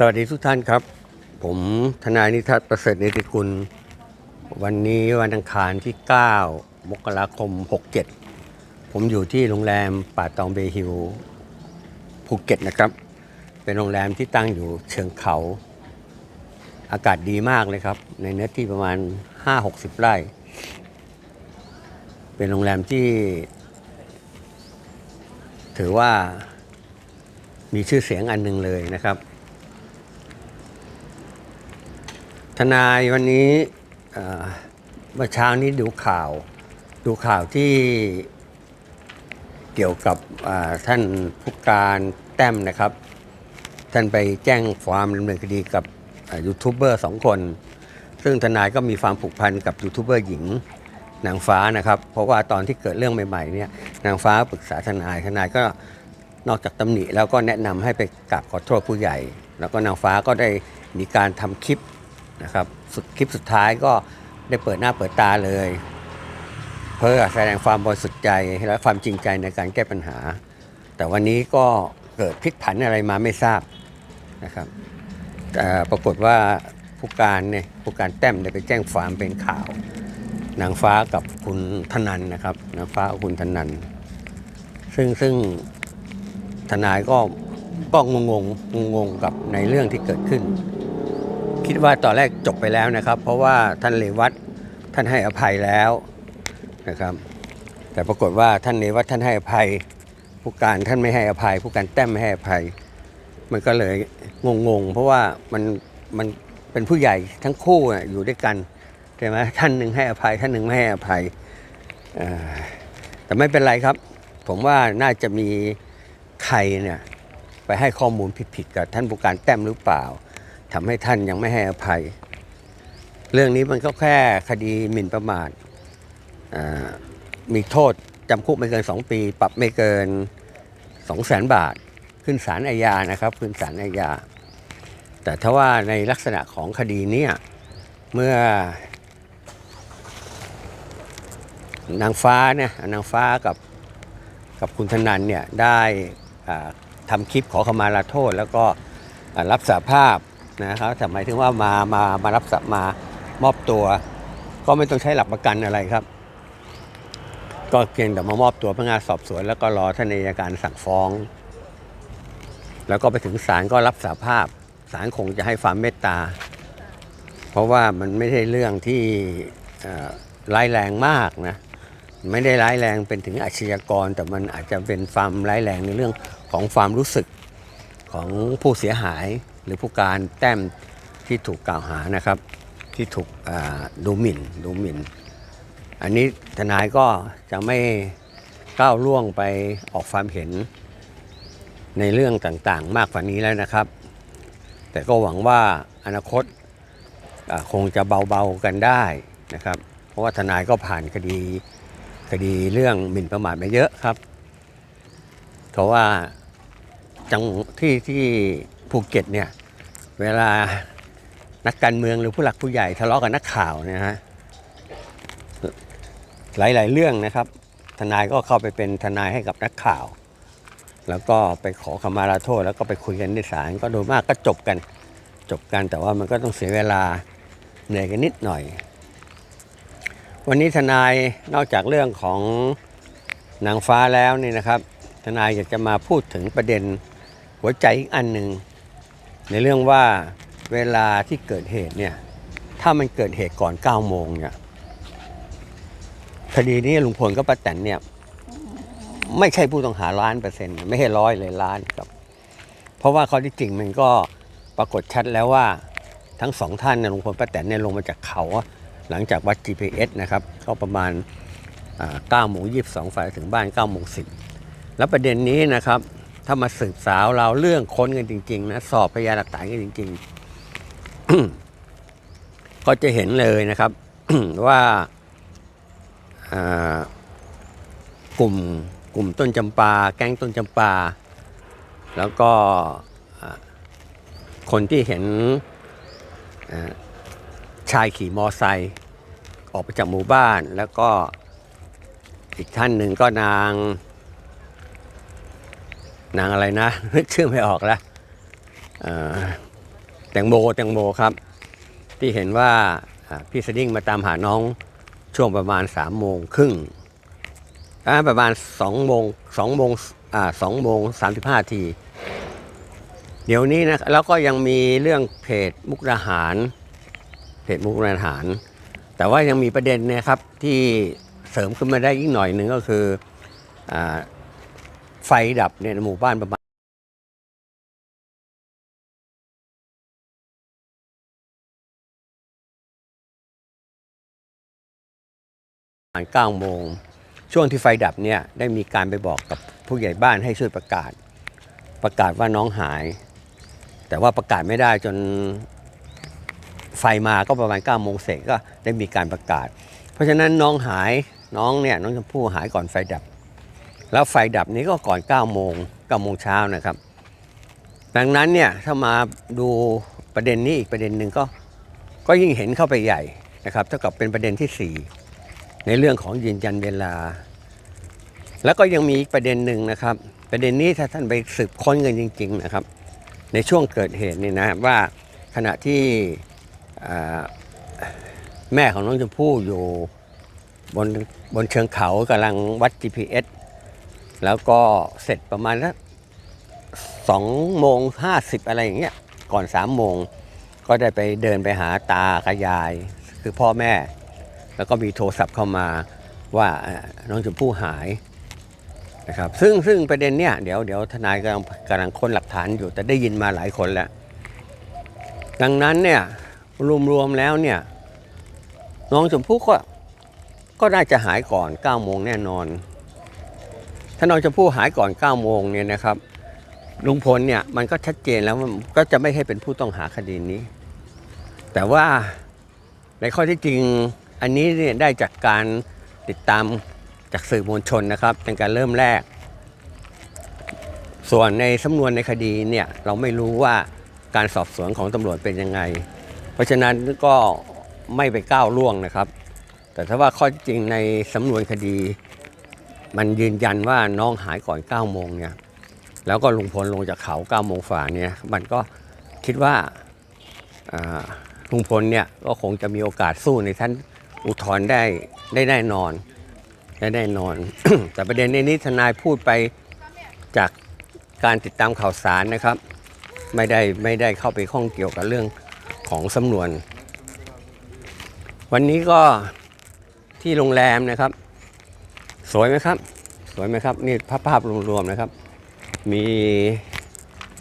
สวัสดีทุกท่านครับ ผมทนายนิทัศน์ประเสริฐเนติกุล วันนี้วันอังคารที่ 9 มกราคม 67 ผมอยู่ที่โรงแรมป่าตองเบฮิลภูเก็ตนะครับ เป็นโรงแรมที่ตั้งอยู่เชิงเขา อากาศดีมากเลยครับ ในเนื้อที่ประมาณ 5-60 ไร่ เป็นโรงแรมที่ ถือว่ามีชื่อเสียงอันหนึ่งเลยนะครับ ทนายวันนี้เมื่อเช้านี้ดูข่าว ดูข่าวที่เกี่ยวกับท่านผู้การแต้มนะครับ ท่านไปแจ้งความดำเนินคดีกับยูทูบเบอร์สองคน ซึ่งทนายก็มีความผูกพันกับยูทูบเบอร์หญิงนางฟ้านะครับ เพราะว่าตอนที่เกิดเรื่องใหม่ๆเนี่ยนางฟ้าปรึกษาทนายทนายก็นอกจากตำหนิแล้วก็แนะนำให้ไปกราบขอโทษผู้ใหญ่ แล้วก็นางฟ้าก็ได้มีการทำคลิป นะครับสุดคลิปสุดท้ายก็ได้เปิดหน้าเปิดตาเลย เพื่อแสดงความบริสุทธิ์ใจและความจริงใจในการแก้ปัญหา แต่วันนี้ก็เกิดพลิกผันอะไรมาไม่ทราบนะครับแต่ปรากฏว่าผู้การเนี่ยผู้การแต้มได้ไปแจ้งความเป็นข่าว นางฟ้ากับคุณธนันนะครับนางฟ้ากับคุณธนัน ซึ่งซึ่งทนายก็ก็งงงงงกับในเรื่องที่เกิดขึ้น คิดว่าตอนแรกจบไปแล้วนะครับ เพราะว่าท่านเลวัตท่านให้อภัยแล้วนะครับ แต่ปรากฏว่าท่านเลวัตท่านให้อภัย ผู้การท่านไม่ให้อภัย ผู้การแต้มไม่ให้อภัย มันก็เลยงงๆเพราะว่ามันมันเป็นผู้ใหญ่ทั้งคู่อยู่ด้วยกันใช่ไหมท่านหนึ่งให้อภัยท่านหนึ่งไม่ให้อภัยแต่ไม่เป็นไรครับ ผมว่าน่าจะมีใครเนี่ยไปให้ข้อมูลผิดๆกับท่านผู้การแต้มหรือเปล่า ทำให้ท่านยังไม่ให้อภัย เรื่องนี้มันก็แค่คดีหมิ่นประมาทมีโทษจำคุกไม่เกิน 2 ปี ปรับไม่เกิน 2 0 0แสนบาท ขึ้นศาลอาญานะครับ ขึ้นศาลอาญา แต่ถ้าว่าในลักษณะของคดีเนี้เมื่อนางฟ้าเนี่ยนางฟ้ากับกับคุณธนันเนี่ยได้ทำคลิปขอขมาลาโทษ แล้วก็รับสาภาพ นะครับแต่หมายถึงว่ามามามารับสามามอบตัว ก็ไม่ต้องใช้หลักประกันอะไรครับ ก็เพียงแต่มามอบตัวพนักงานสอบสวน แล้วก็รอท่านอัยการสั่งฟ้อง แล้วก็ไปถึงศาลก็รับสาภาพศาลคงจะให้ความเมตตา เพราะว่ามันไม่ใช่เรื่องที่ร้ายแรงมากนะไม่ได้ร้ายแรงเป็นถึงอาชญากร แต่มันอาจจะเป็นความร้ายแรงในเรื่องของความรู้สึกของผู้เสียหาย หรือผู้การแต้มที่ถูกกล่าวหานะครับ ที่ถูกดูหมิ่นดูหมิ่น อันนี้ทนายก็จะไม่ก้าวล่วงไปออกความเห็นในเรื่องต่างๆ มากกว่านี้แล้วนะครับ แต่ก็หวังว่าอนาคตคงจะเบาๆกันได้นะครับ เพราะว่าทนายก็ผ่านคดีคดีเรื่องหมิ่นประมาทมาเยอะครับ เพราะว่าจังที่ที่ภูเก็ตเนี่ย เวลานักการเมืองหรือผู้หลักผู้ใหญ่ทะเลาะกับนักข่าวนะฮะหลาย ๆ เรื่องนะครับ ทนายก็เข้าไปเป็นทนายให้กับนักข่าว แล้วก็ไปขอขมาลาโทษ แล้วก็ไปคุยกันในศาลก็โดยมากก็จบกันจบกันแต่ว่ามันก็ต้องเสียเวลาเหนื่อยกันนิดหน่อย วันนี้ทนายนอกจากเรื่องของนางฟ้าแล้วนี่นะครับ ทนายอยากจะมาพูดถึงประเด็นหัวใจอีกอันหนึ่ง ในเรื่องว่าเวลาที่เกิดเหตุเนี่ยถ้ามันเกิดเหตุก่อน9โมงเนี่ยคดีนี้ลุงพลกับป้าแตนเนี่ยไม่ใช่ผู้ต้องหาล้านเปอร์เซ็นต์ไม่ใช่ร้อยเลยล้านครับ เพราะว่าข้อที่จริงมันก็ปรากฏชัดแล้วว่าทั้งสองท่านเนี่ยลุงพลป้าแตนเนี่ยลงมาจากเขาหลังจากวัด GPS นะครับก็ประมาณ9โมง22ฝ่ายถึงบ้าน9โมง10 แล้วประเด็นนี้นะครับ ถ้ามาสืบสาวเราเรื่องค้นกันจริง ๆ นะสอบพยานหลักฐานกันจริง ๆ ก็จะเห็นเลยนะครับ ว่ากลุ่มกลุ่มต้นจำปา แก๊งต้นจำปา แล้วก็คนที่เห็นชายขี่มอไซค์ออกไปจากหมู่บ้าน แล้วก็อีกท่านหนึ่งก็นาง นางอะไรนะนึกชื่อไม่ออกแล้วแตงโมแตงโมครับ ที่เห็นว่าพี่สดิ้งมาตามหาน้องช่วงประมาณสามโมงครึ่งประมาณสองโมงสองโมงสองโมงสามสิบห้าที เดี๋ยวนี้นะแล้วก็ยังมีเรื่องเพจมุกดาหาร เพจมุกดาหาร แต่ว่ายังมีประเด็นนะครับที่เสริมขึ้นมาได้อีกหน่อยหนึ่งก็คืออ ไฟดับในหมู่บ้านประมาณประมาณ9โมง ช่วงที่ไฟดับเนี่ยได้มีการไปบอกกับผู้ใหญ่บ้านให้ช่วยประกาศ ประกาศว่าน้องหาย แต่ว่าประกาศไม่ได้จนไฟมาก็ประมาณ9โมงเสร็จก็ได้มีการประกาศ เพราะฉะนั้นน้องหายน้องเนี่ยน้องชมพู่หายก่อนไฟดับ แล้วไฟดับนี้ก็ก่อน9โมง9โมงเช้านะครับ ดังนั้นเนี่ยถ้ามาดูประเด็นนี้อีกประเด็นหนึ่งก็ก็ยิ่งเห็นเข้าไปใหญ่นะครับเท่ากับเป็นประเด็นที่สี่ในเรื่องของยืนยันเวลา แล้วก็ยังมีอีกประเด็นหนึ่งนะครับ ประเด็นนี้ถ้าท่านไปสืบค้นกันจริง ๆนะครับ ในช่วงเกิดเหตุนี่นะว่าขณะที่แม่ของน้องชมพู่อยู่บนบนเชิงเขากำลังวัด GPS แล้วก็เสร็จประมาณสักสองโมงห้าสิบอะไรอย่างเงี้ยก่อนสามโมงก็ได้ไปเดินไปหาตากับยาย คือพ่อแม่ แล้วก็มีโทรศัพท์เข้ามาว่าน้องชมพู่หายนะครับซึ่งซึ่งประเด็นเนี้ยเดี๋ยวเดี๋ยวทนายกำลังกำลังค้นหลักฐานอยู่ แต่ได้ยินมาหลายคนแล้ว ดังนั้นเนี่ยรวมๆแล้วเนี่ยน้องชมพู่ก็ก็น่าจะหายก่อน9โมงแน่นอน ถ้าน้องชมพู่หายก่อน9โมงเนี่ยนะครับลุงพลเนี่ยมันก็ชัดเจนแล้วก็จะไม่ให้เป็นผู้ต้องหาคดีนี้ แต่ว่าในข้อที่จริงอันนี้เนี่ยได้จากการติดตามจากสื่อมวลชนนะครับ เป็นการเริ่มแรก ส่วนในสำนวนในคดีเนี่ยเราไม่รู้ว่าการสอบสวนของตำรวจเป็นยังไง เพราะฉะนั้นก็ไม่ไปก้าวล่วงนะครับ แต่ถ้าว่าข้อจริงในสำนวนคดี มันยืนยันว่าน้องหายก่อน9โมงเนี่ยแล้วก็ลุงพลลงจากเขา9โมงฝ่าเนี่ยมันก็คิดว่าอ่าลุงพลเนี่ยก็คงจะมีโอกาสสู้ในท่านอุทธรณ์ได้ได้แน่นอนได้แน่นอน แต่ประเด็นในนี้ทนายพูดไปจากการติดตามข่าวสารนะครับ ไม่ได้ไม่ได้เข้าไปข้องเกี่ยวกับเรื่องของสำนวน วันนี้ก็ที่โรงแรมนะครับ สวยไหมครับ สวยไหมครับ นี่ภาพภาพรวมๆนะครับ มี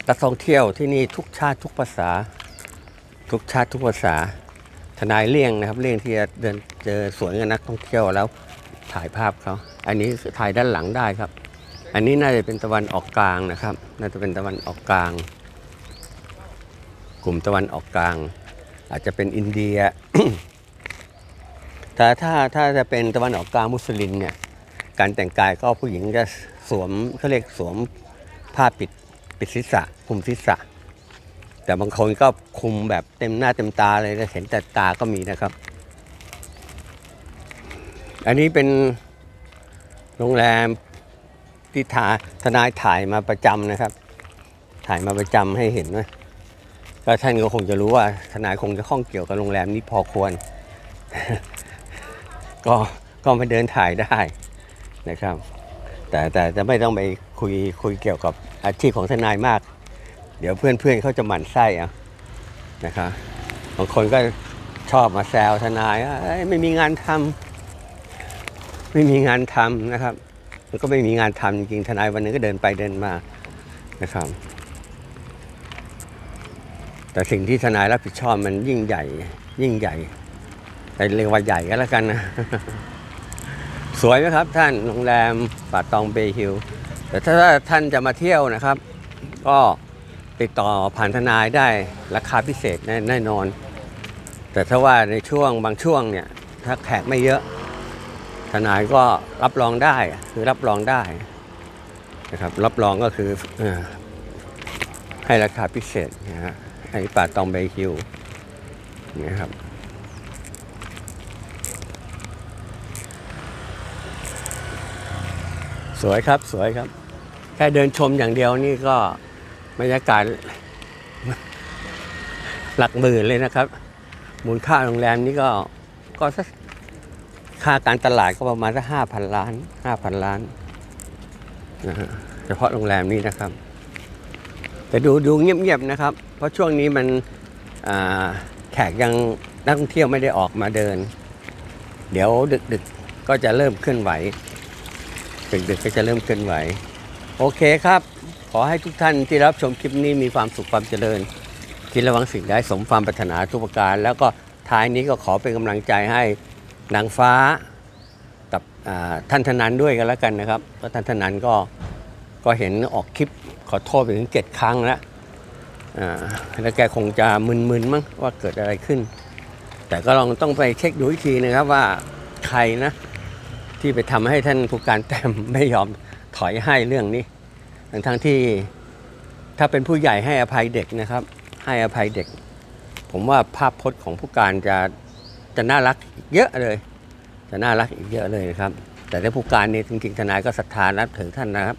นักท่องเที่ยวที่นี่ทุกชาติทุกภาษา ทุกชาติทุกภาษา ทนายเลี่ยงนะครับ เลี่ยงที่จะเดินเจอสวนกับนักท่องเที่ยวแล้วถ่ายภาพเขาอันนี้ถ่ายด้านหลังได้ครับ อันนี้น่าจะเป็นตะวันออกกลางนะครับ น่าจะเป็นตะวันออกกลาง กลุ่มตะวันออกกลาง อาจจะเป็นอินเดียแต่ถ้าถ้าจะเป็นตะวันออกกลางมุสลิมเนี่ย การแต่งกายก็ผู้หญิงจะสวมเขาเรียกสวมผ้าปิดปิดศีรษะคลุมศีรษะ แต่บางคนก็คุมแบบเต็มหน้าเต็มตาเลยนะเห็นแต่ตาก็มีนะครับ อันนี้เป็นโรงแรมที่ทาทนายถ่ายมาประจำนะครับ ถ่ายมาประจำให้เห็นนะก็ท่านก็คงจะรู้ว่าทนายคงจะข้องเกี่ยวกับโรงแรมนี้พอควร ก็ก็มาเดินถ่ายได้ นะครับ แต่แต่จะไม่ต้องไปคุยคุยเกี่ยวกับอาชีพของทนายมาก เดี๋ยวเพื่อนๆเขาจะหมั่นไส้อานะครับบางคนก็ชอบมาแซวทนายไม่มีงานทำไม่มีงานทำนะครับ มันก็ไม่มีงานทำจริงๆทนายวันนึงก็เดินไปเดินมานะครับ แต่สิ่งที่ทนายรับผิดชอบมันยิ่งใหญ่ ยิ่งใหญ่แต่เรียกว่าใหญ่ก็แล้วกันนะ สวยไหมครับท่านโรงแรมป่าตองเบย์ฮิลแต่ถ้าท่านจะมาเที่ยวนะครับ ก็ติดต่อผ่านทนายได้ราคาพิเศษแน่นอน แต่ถ้าว่าในช่วงบางช่วงเนี่ยถ้าแขกไม่เยอะทนายก็รับรองได้คือรับรองได้นะครับรับรองก็คืออให้ราคาพิเศษนะฮะให้ป่าตองเบย์ฮิลนะครับ สวยครับสวยครับ แค่เดินชมอย่างเดียวนี่ก็บรรยากาศหลักหมื่นเลยนะครับ มูลค่าโรงแรมนี้ก็ก็สักค่าการตลาดก็ประมาณสักห้าพันล้านห้าพันล้านนะฮะเฉพาะโรงแรมนี้นะครับ แต่ดูดูเงียบๆนะครับ เพราะช่วงนี้มันแขกยังนักท่องเที่ยวไม่ได้ออกมาเดิน เดี๋ยวดึกๆก็จะเริ่มเคลื่อนไหว ดึกๆก็จะเริ่มเคลื่อนไหว โอเคครับ ขอให้ทุกท่านที่รับชมคลิปนี้มีความสุขความเจริญ คิดระวังสิ่งใดสมความปรารถนาทุกประการ แล้วก็ท้ายนี้ก็ขอเป็นกำลังใจให้นางฟ้ากับอ่าท่านธนันด้วยกันแล้วกันนะครับเพราะท่านธนันก็ก็เห็นออกคลิปขอโทษไปถึงเจ็ดครั้งแล้วอ่าแล้วแกคงจะมึนๆมั้งว่าเกิดอะไรขึ้น แต่ก็ลองต้องไปเช็คดูอีกทีนะครับว่าใครนะ ที่ไปทำให้ท่านผู้การแต้มไม่ยอมถอยให้เรื่องนี้ทั้งทั้งที่ถ้าเป็นผู้ใหญ่ให้อภัยเด็กนะครับ ให้อภัยเด็ก ผมว่าภาพพจน์ของผู้การจะจะน่ารักอีกเยอะเลย จะน่ารักอีกเยอะเลยครับ แต่ถ้าผู้การนี่จริงๆทนายก็ศรัทธานับถือท่านนะครับ